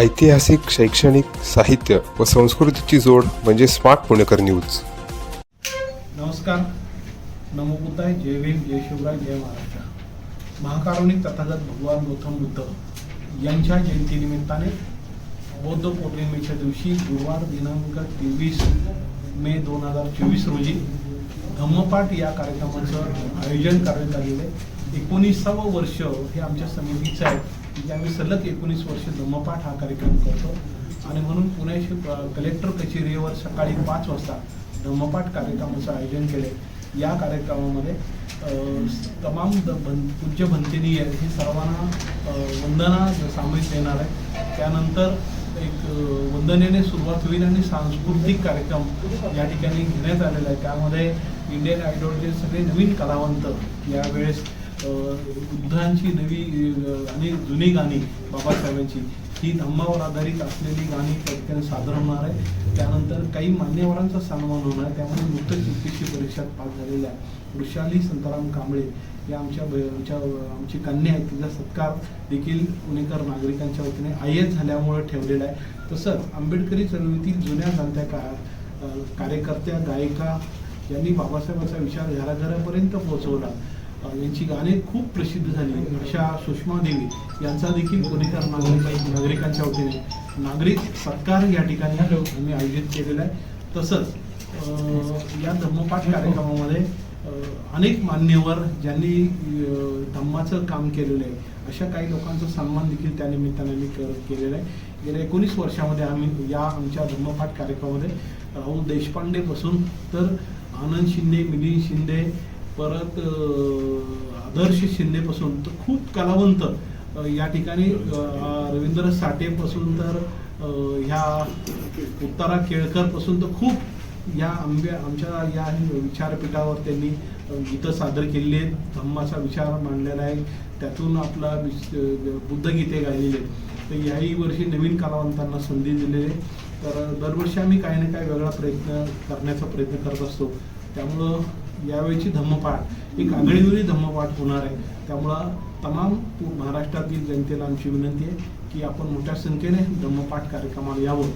ऐतिहासिक शैक्षणिक साहित्य व संस्कृतीची जोड म्हणजे स्मार्ट पुणेकर न्यूज. नमस्कार. नमो बुद्धाय जय भीम. जय शिवराय. जय महाराष्ट्र. महाकारुणिक तथागत भगवान गौतम बुद्ध यांच्या जयंतीनिमित्ताने बौद्ध पौर्णिमेच्या दिवशी गुरुवार दिनांक तेवीस मे दोन हजार चोवीस रोजी धम्मपाठ या कार्यक्रमाचं आयोजन करण्यात आलेलं आहे. एकोणीसावं वर्ष हे आमच्या समितीचं आहे. ज्यावेळी आम्ही सलग एकोणीस वर्ष धम्मपाठ हा कार्यक्रम करतो आणि म्हणून पुणे कलेक्टर कचेरीवर सकाळी पाच वाजता धम्मपाठ कार्यक्रमाचं आयोजन केले. या कार्यक्रमामध्ये तमाम द- भं पूज्य आहेत हे सर्वांना वंदना सामील देणार आहे त्यानंतर एक वंदनेने सुरुवात होईल आणि सांस्कृतिक कार्यक्रम या ठिकाणी घेण्यात आलेला आहे. त्यामध्ये इंडियन आयडॉलचे सगळे नवीन कलावंत यावेळेस बुद्धांची नवी आणि जुनी गाणी बाबासाहेबांची ही धम्मावर आधारित असलेली गाणी त्या ठिकाणी सादर होणार आहे. त्यानंतर काही मान्यवरांचा सन्मान होणार आहे त्यामध्ये मुक्त चिकित्सी परीक्षेत पास झालेल्या वृषाली संताराम कांबळे या आमच्या आमच्या आमची कन्या आहे तिचा सत्कार देखील पुणेकर नागरिकांच्या वतीने आय एस झाल्यामुळे ठेवलेला आहे. तसंच आंबेडकरी चळवळीतील जुन्या जाणत्या काळात कार्यकर्त्या गायिका यांनी बाबासाहेबांचा विचार घराघरापर्यंत पोहोचवला. यांची गाणी खूप प्रसिद्ध झाली. अशा सुषमा देवी यांचा देखील पुणेकर नागरिक नागरिकांच्या वतीने. नागरिक सत्कार या ठिकाणी आम्ही आयोजित केलेला आहे. तसंच या धम्मपाठ कार्यक्रमामध्ये अनेक मान्यवर ज्यांनी धम्माचं काम केलेलं आहे अशा काही लोकांचा सन्मान देखील त्या निमित्ताने मी केलेला आहे. गेल्या एकोणीस वर्षामध्ये आम्ही या आमच्या धम्मपाठ कार्यक्रमामध्ये राहुल देशपांडेपासून तर आनंद शिंदे मिलिंद शिंदे परत आदर्श शिंदेपासून तर खूप कलावंत या ठिकाणी रवींद्र साठेपासून तर ह्या उत्तारा केळकरपासून तर खूप या आंब्या आमच्या या विचारपीठावर त्यांनी गीतं सादर केलेली आहेत. धम्माचा विचार मांडलेला आहे. त्यातून आपला विस- अ, बुद्धगीते गायलेले आहेत. तर याही वर्षी नवीन कलावंतांना संधी दिलेली आहे. तर दरवर्षी आम्ही काही ना काही वेगळा प्रयत्न करण्याचा प्रयत्न करत असतो. त्यामुळं यावेळीची धम्मपाठ. एक आगळीवेगळी धम्मपाठ होणार आहे. त्यामुळं तमाम महाराष्ट्रातील जनतेला आमची विनंती आहे की आपण मोठ्या संख्येने धम्मपाठ कार्यक्रमाला यावं.